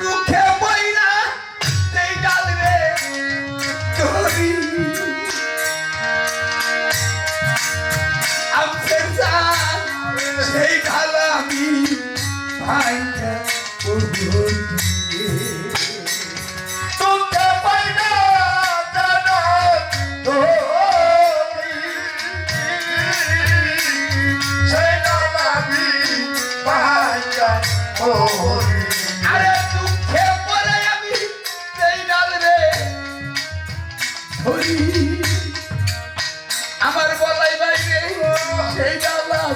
good.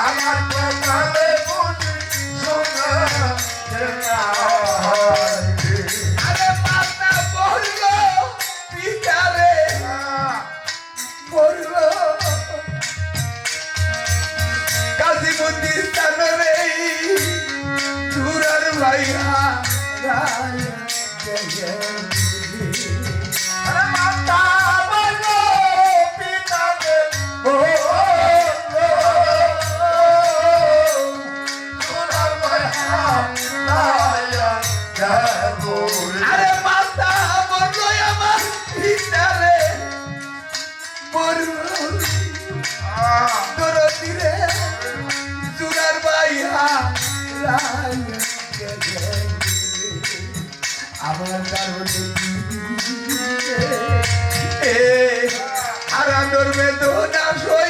আমার কপালে আমার কারণে হারানোর বেদনা সই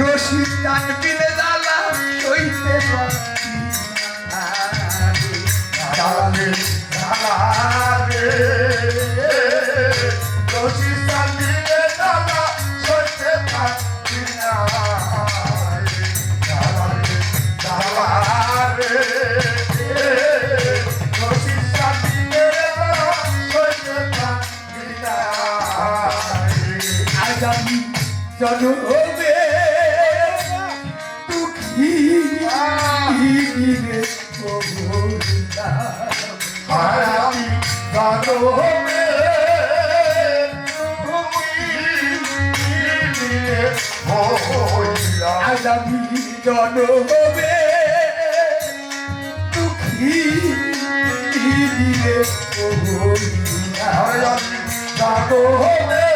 রশিদ তানবিনে জ্বালা সইতে পারে। জনমে দুঃখী হারামি জনমে হইলা আগামী জনমে দুঃখী রে প্রভুদাম জনমে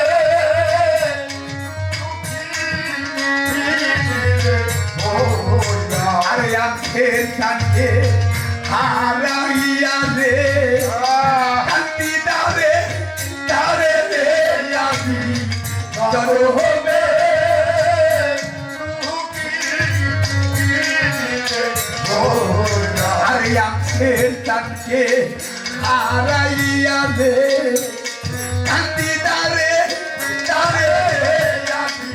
আছে কান্দে হারাইয়া রে কান্দি দারে দারে রে আমি জনমে আরে আছে কান্দে হারাইয়া রে কান্দি দারে দারে আমি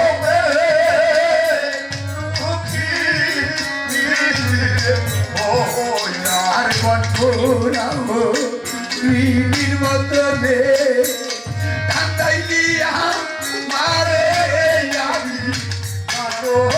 রিদির মতো রে কান্দাই দিয়া মারে আমি আরে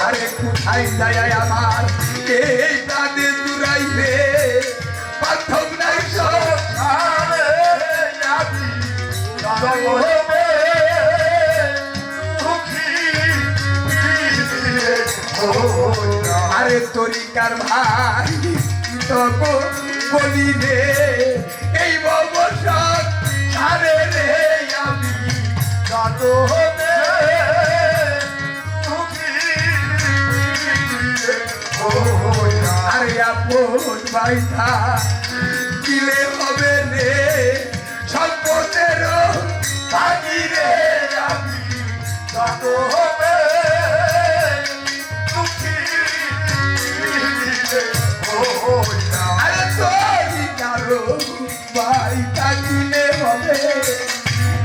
আরে কোথায় যায় আমার এই প্রাণে দূরাইবে পাথর নাই সব আরে তরিকার ভাই তবু বলি রে এই ববসত আরে রে আমি আরে আপন ভাইটা, দিলে হবে রে সম্পদের ভাগি রে আমি আরে তরিকারো ভাইটা দিলে হবে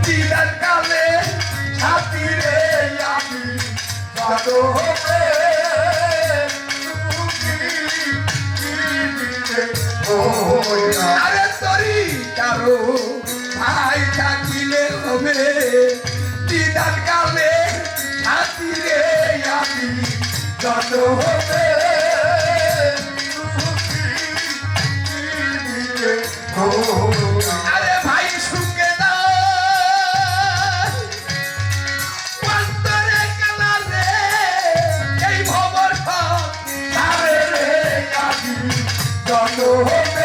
দিদার কালে ছাতি রে আমি যত হবে। আরে তরি কারও ভাই থাকিলে হবে, দিদার কালে ছাতি রে আমি যত হবে। আরে ভাই সুখে দাও অন্তরে কালা রে, এই ভবর আরে রে, আমি যত হবে।